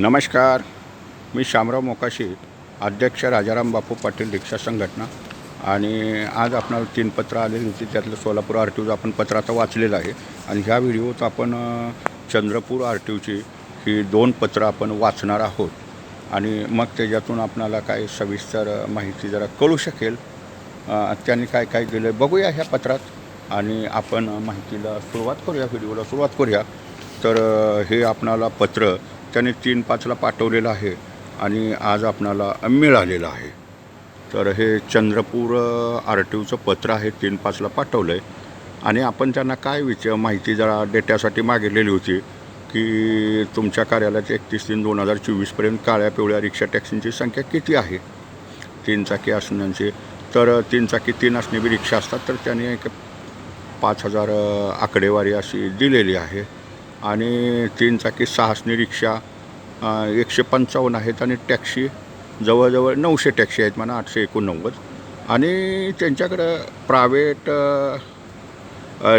नमस्कार. मी शामराव मोकाशी अध्यक्ष राजाराम बापू पाटील रिक्षा संघटना आणि आज आपणाला तीन पत्र आलेली होती. त्यातलं सोलापूर आर टी ओचं आपण पत्र आता वाचलेलं आहे आणि ह्या व्हिडिओत आपण चंद्रपूर आर टी ओची ही दोन पत्रं आपण वाचणार आहोत. आणि मग त्याच्यातून आपणाला काय सविस्तर माहिती जरा कळू शकेल. त्यांनी काय काय केलं बघूया ह्या पत्रात आणि आपण माहितीला सुरुवात करूया व्हिडिओला सुरुवात करूया. तर हे आपणाला पत्र त्याने तीन पाचला पाठवलेलं आहे आणि आज आपणाला मिळालेलं आहे. तर हे चंद्रपूर आर टी ओचं पत्र आहे तीन पाचला पाठवलं आहे आणि आपण त्यांना काय विचार माहिती जरा डेट्यासाठी मागितलेली होती की तुमच्या कार्यालयात एकतीस तीन दोन हजार चोवीसपर्यंत काळ्या पिवळ्या रिक्षा टॅक्सींची संख्या किती आहे? तीन चाकी असण्याची. तर तीन चाकी तीन असणारी रिक्षा असतात तर त्यांनी एक पाच हजार आकडेवारी अशी दिलेली आहे. आणि तीन चाकी सहासनी रिक्षा एकशे पंचावन्न आहेत आणि टॅक्सी जवळजवळ नऊशे टॅक्सी आहेत म्हणा आठशे एकोणनव्वद. आणि त्यांच्याकडं प्रायव्हेट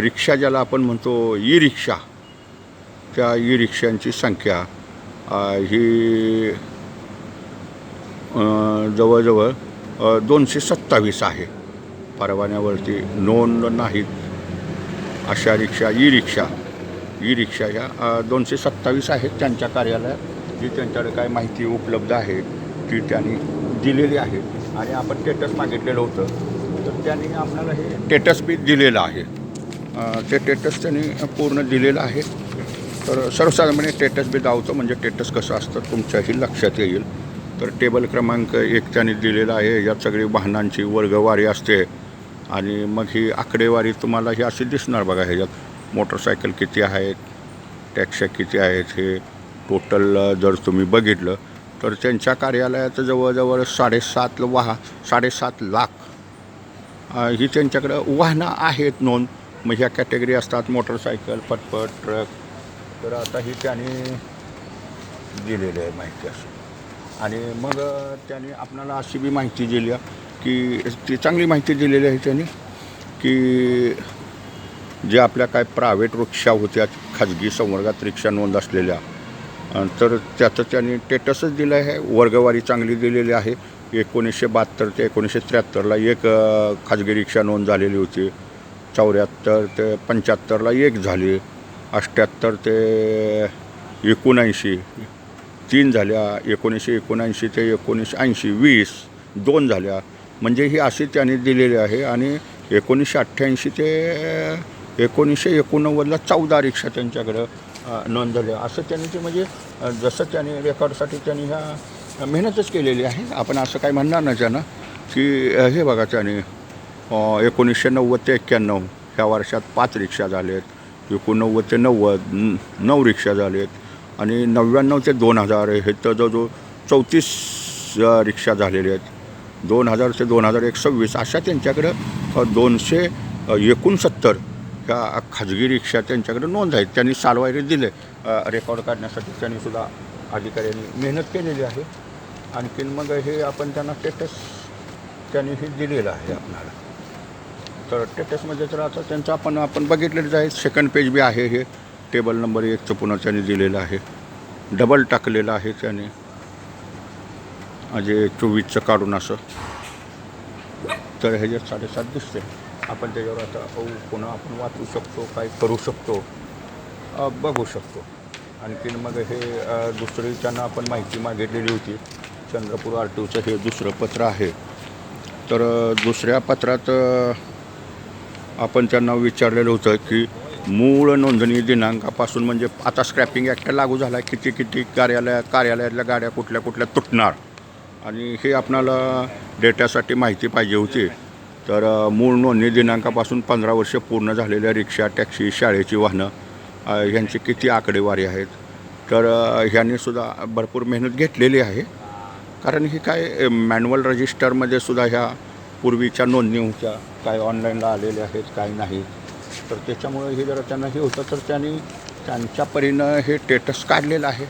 रिक्षा ज्याला आपण म्हणतो ई रिक्षा त्या ई रिक्षांची संख्या ही जवळजवळ दोनशे सत्तावीस आहे. परवान्यावरती नोंद नाहीत अशा रिक्षा ई रिक्षा ई रिक्षा ह्या दोनशे सत्तावीस आहेत त्यांच्या कार्यालयात जी त्यांच्याकडे काय माहिती उपलब्ध आहे ती त्यांनी दिलेली आहे. आणि आपण टेटस मागितलेलं होतं. तर त्यांनी आपल्याला हे टेटस बी दिलेलं आहे. ते टेटस त्यांनी पूर्ण दिलेलं आहे. तर सर्वसाधारणपणे टेटस बी दावतो म्हणजे टेटस कसं असतं तुमच्याही लक्षात येईल. तर टेबल क्रमांक एक त्यांनी दिलेला आहे. यात सगळी वाहनांची वर्गवारी असते. आणि मग ही आकडेवारी तुम्हाला ही अशी दिसणार बघा ह्याच्यात. मोटरसायकल किती आहेत टॅक्स्या किती आहेत हे टोटल जर तुम्ही बघितलं तर त्यांच्या कार्यालयात जवळजवळ साडेसात वाहा साडेसात लाख ही त्यांच्याकडं वाहनं आहेत नोंद. मग ह्या कॅटेगरी असतात मोटरसायकल पटपट ट्रक. तर आता ही त्यांनी दिलेली आहे माहिती असं आणि मग त्याने त्यांनी आपणाला अशी बी माहिती दिली की ती चांगली माहिती दिलेली आहे त्यांनी की जे आपल्या काय प्रायव्हेट रिक्षा होत्या खाजगी संवर्गात रिक्षा नोंद असलेल्या. तर त्याचं त्यांनी टेटसच दिलं आहे वर्गवारी चांगली दिलेली आहे. एकोणीसशे बहात्तर ते एकोणीसशे त्र्याहत्तरला एक खाजगी रिक्षा नोंद झालेली होती. चौऱ्याहत्तर ते पंच्याहत्तरला एक झाली. अठ्ठ्याहत्तर ते एकोणऐंशी तीन झाल्या. एकोणीसशे एकोणऐंशी ते एकोणीसशे ऐंशी वीस दोन झाल्या. म्हणजे ही अशी त्यांनी दिलेली आहे. आणि एकोणीसशे अठ्ठ्याऐंशी ते एकोणीसशे एकोणनव्वदला चौदा रिक्षा त्यांच्याकडं नोंदवल्या असं त्यांनी ते म्हणजे जसं त्यांनी रेकॉर्डसाठी त्यांनी ह्या मेहनतच केलेली आहे. आपण असं काय म्हणणार नाही त्यांना की हे बघा त्याने एकोणीसशे नव्वद ते एक्क्याण्णव ह्या वर्षात पाच रिक्षा झालेत. एकोणनव्वद ते नव्वद नऊ रिक्षा झालेत. आणि नव्याण्णव ते दोन हजार हे तर जवळजवळ चौतीस रिक्षा झालेल्या आहेत. दोन हजार ते दोन हजार एक सव्वीस अशा त्यांच्याकडं दोनशे एकोणसत्तर एका खाजगी रिक्षा त्यांच्याकडे नोंद आहेत त्यांनी सालवायरे दिले. रेकॉर्ड काढण्यासाठी त्यांनी सुद्धा अधिकाऱ्यांनी मेहनत केलेली आहे. आणखीन मग हे आपण त्यांना स्टेटस त्यांनी हे दिलेलं आहे आपणाला तर स्टेटसमध्ये तर आता त्यांचं आपण आपण बघितलेलंच आहे. सेकंड पेज बी आहे हे. टेबल नंबर एकचं पुन्हा त्यांनी दिलेलं आहे. डबल टाकलेलं आहे त्याने. म्हणजे चोवीसचं काढून असं. तर ह्याच्यात साडेसात दिसते आपण त्याच्यावर आता अहो पुन्हा आपण वाचू शकतो काय करू शकतो बघू शकतो. आणखीन मग हे दुसरी त्यांना आपण माहिती मागितलेली होती चंद्रपूर आर टीचं हे दुसरं पत्र आहे. तर दुसऱ्या पत्रात आपण त्यांना विचारलेलं होतं की मूळ नोंदणी दिनांकापासून म्हणजे आता स्क्रॅपिंग ॲक्ट लागू झाला आहे किती किती कार्यालय कार्यालयातल्या गाड्या कुठल्या कुठल्या तुटणार? आणि हे आपणाला डेटासाठी माहिती पाहिजे होती. तर मूळ नोंदणी दिनांकापासून पंधरा वर्ष पूर्ण झालेल्या रिक्षा टॅक्सी शाळेची वाहनं ह्यांची किती आकडेवारी आहेत? तर अ, ह्यांनी सुद्धा भरपूर मेहनत घेतलेली आहे. कारण ही काय मॅन्युअल रजिस्टरमध्ये सुद्धा ह्या पूर्वीच्या नोंदणी होत्या. काय ऑनलाईनला आलेल्या आहेत काय नाही. तर त्याच्यामुळे हे जरा त्यांना हे होतं तर त्यांनी त्यांच्या परीनं हे टेटस काढलेलं आहे.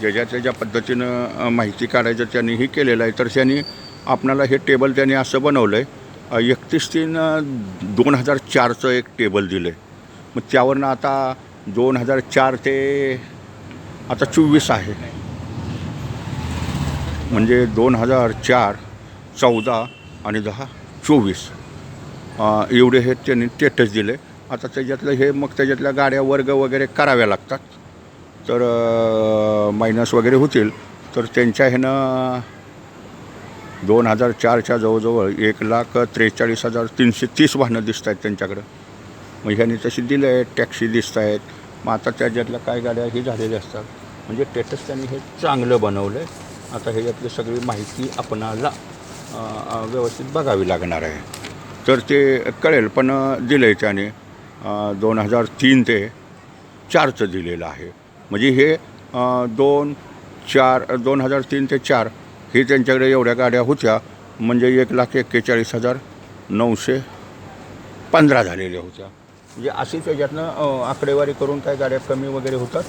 ज्याच्या त्याच्या पद्धतीनं माहिती काढायचं त्यांनी हे केलेलं आहे. तर त्यांनी आपणाला हे टेबल त्यांनी असं बनवलं आहे एकतीस तीन दोन हजार चारचं एक टेबल दिलं आहे मग त्यावरनं आता दोन हजार चार ते आता चोवीस आहे. म्हणजे दोन हजार चार चौदा आणि दहा चोवीस. एवढे हे त्यांनी स्टेटस दिले. आता त्याच्यातलं हे मग त्याच्यातल्या गाड्या वर्ग वगैरे कराव्या लागतात. तर मायनस वगैरे होतील. तर त्यांच्या ह्यानं दोन हजार चारच्या जवळजवळ एक लाख त्रेचाळीस हजार तीनशे तीस वाहनं दिसत आहेत त्यांच्याकडं. मग ह्यांनी तशी दिलं आहे टॅक्सी दिसत आहेत. मग आता त्याच्यातल्या काय गाड्या ही झालेल्या असतात. म्हणजे स्टेटस त्यांनी हे चांगलं बनवलं आहे आता ह्याच्यातली सगळी माहिती आपणाला व्यवस्थित बघावी लागणार आहे. तर ते कळेल पण दिलं आहे त्याने दोन हजार तीन ते चारचं दिलेलं आहे. म्हणजे हे दोन चार दोन हजार तीन ते चार हे त्यांच्याकडे एवढ्या गाड्या होत्या म्हणजे एक लाख एक्केचाळीस हजार नऊशे पंधरा झालेल्या होत्या. म्हणजे अशी त्याच्यातनं आकडेवारी करून काय गाड्या कमी वगैरे होतात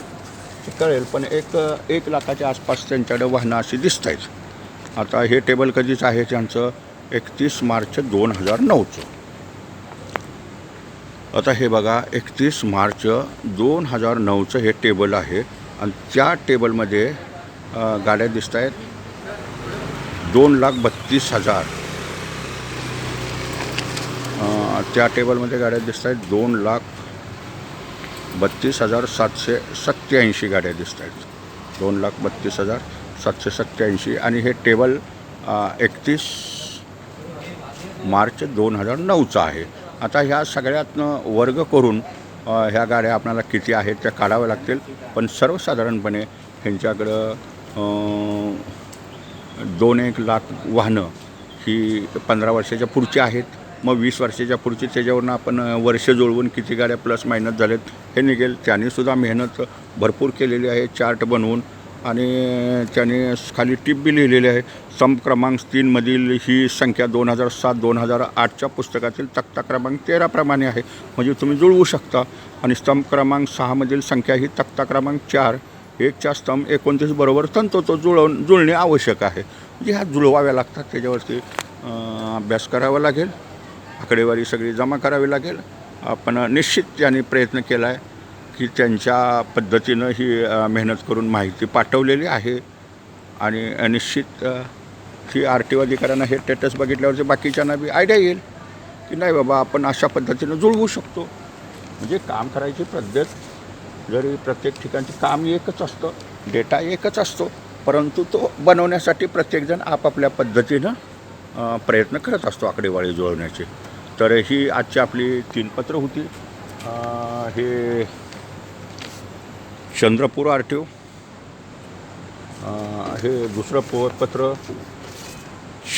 ते कळेल. पण एक एक लाखाच्या आसपास त्यांच्याकडे वाहनं अशी दिसत आहेत आता हे टेबल कधीच आहे त्यांचं? एकतीस मार्च दोन हजार नऊचं. आता हे बघा एकतीस मार्च दोन हजार नऊचं हे टेबल आहे. आणि त्या टेबलमध्ये गाड्या दिसत आहेत दोन लाख बत्तीस हजार. त्या टेबलमध्ये गाड्या दिसत आहेत. दोन लाख बत्तीस हजार सातशे सत्त्याऐंशी गाड्या दिसत आहेत. दोन लाख बत्तीस हजार सातशे सत्त्याऐंशी. आणि हे टेबल एकतीस मार्च दोन हजार नऊचं आहे. आता ह्या सगळ्यातनं वर्ग करून ह्या गाड्या आपल्याला किती आहेत त्या काढाव्या लागतील. पण सर्वसाधारणपणे ह्यांच्याकडं दोन एक लाख वाहनं ही पंधरा वर्षाच्या पुढची आहेत. मग वीस वर्षाच्या पुढची त्याच्यावरनं आपण वर्ष जुळवून किती गाड्या प्लस मायनस झालेत हे निघेल. त्यानेसुद्धा मेहनत भरपूर केलेली आहे चार्ट बनवून. आणि त्याने खाली टिप बी लिहिलेली आहे. सम क्रमांक तीनमधील ही संख्या दोन हजार सात दोन हजार आठच्या पुस्तकातील तक्ता क्रमांक तेराप्रमाणे आहे. म्हणजे तुम्ही जुळवू शकता. आणि स्तंभ क्रमांक सहामधील संख्या ही तक्ता क्रमांक चार. एकच्या स्तंभ एकोणतीस बरोबर तंतोतो जुळवून जुळणे आवश्यक आहे. म्हणजे ह्या जुळवाव्या लागतात त्याच्यावरती अभ्यास करावा लागेल. आकडेवारी सगळी जमा करावी लागेल. आपण निश्चित त्यांनी प्रयत्न केला आहे की त्यांच्या पद्धतीनं ही मेहनत करून माहिती पाठवलेली आहे. आणि निश्चित ही आर टी ओ अधिकाऱ्यांना हे स्टेटस बघितल्यावरती बाकीच्यांना बी आयडिया येईल की नाही बाबा आपण अशा पद्धतीनं जुळवू शकतो. म्हणजे काम करायची पद्धत जरी प्रत्येक ठिकाणचे काम एकच असतं डेटा एकच असतो परंतु तो बनवण्यासाठी प्रत्येकजण आपापल्या पद्धतीनं प्रयत्न करत असतो आकडेवारी जुळवण्याचे. तर ही आजची आपली तीन पत्र होती. हे चंद्रपूर आर टी ओ हे दुसरं पो पत्र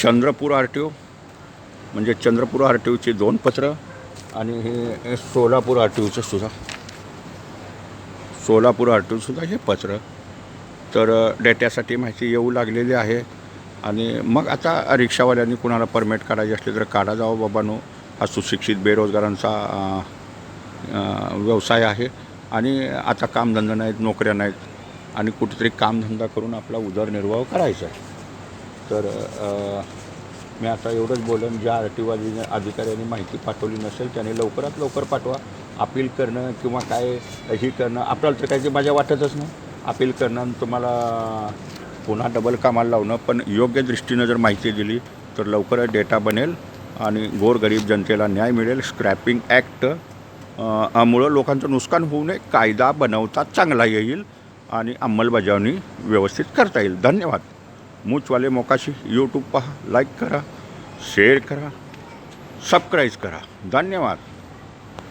चंद्रपूर आर टी ओ म्हणजे चंद्रपूर आर टी ओची दोन पत्र आणि हे सोलापूर आर टी ओचं सुद्धा. सोलापूर आर हे पत्र तर डेट्यासाठी माहिती येऊ लागलेली आहे. आणि मग आता रिक्षावाल्यांनी कुणाला परमिट काढायची असली तर काढा जावं बाबांनो. हा सुशिक्षित बेरोजगारांचा व्यवसाय आहे. आणि आता कामधंदा नाहीत नोकऱ्या नाहीत. आणि कुठेतरी कामधंदा करून आपला उदरनिर्वाह करायचा आहे. तर मी आता एवढंच बोलेन. ज्या आर टी ओ अधिकाऱ्यांनी माहिती पाठवली नसेल त्याने लवकरात लवकर पाठवा. अपील करणं किंवा काय हे करणं आपल्याला तर काही माझ्या वाटतच नाही. अपील करणं आणि तुम्हाला पुन्हा डबल कामाला लावणं. पण योग्य दृष्टीनं जर माहिती दिली तर लवकरच डेटा बनेल आणि गोरगरीब जनतेला न्याय मिळेल. स्क्रॅपिंग ॲक्ट मुळं लोकांचं नुकसान होऊ नये. कायदा बनवता चांगला येईल आणि अंमलबजावणी व्यवस्थित करता येईल. धन्यवाद. मूचवाले मोकाशी. यूट्यूब पहा. लाईक करा. शेअर करा. सबस्क्राईब करा. धन्यवाद.